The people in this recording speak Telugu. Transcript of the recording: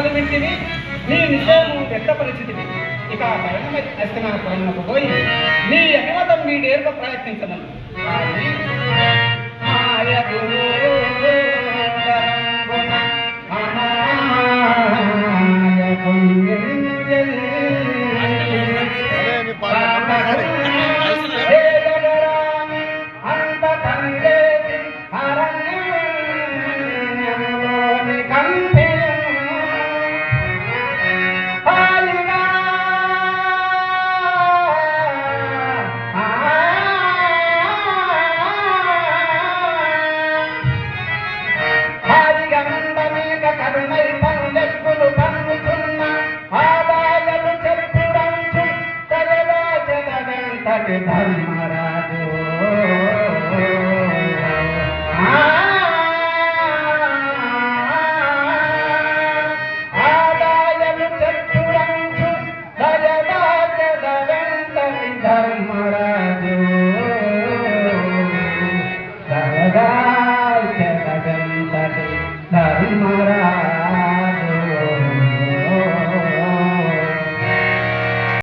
వదిలిపెట్టివి నీ నిజము వ్యక్తపరిచితివి ఇక పయనమై అస్తమానపురమునకు పోయి నీ అభిమతం మీ డేరుక ప్రయత్నించమను. కానీ జగమెంతటి ధర్మరాజు ఆదాయలు చెప్పుడంచు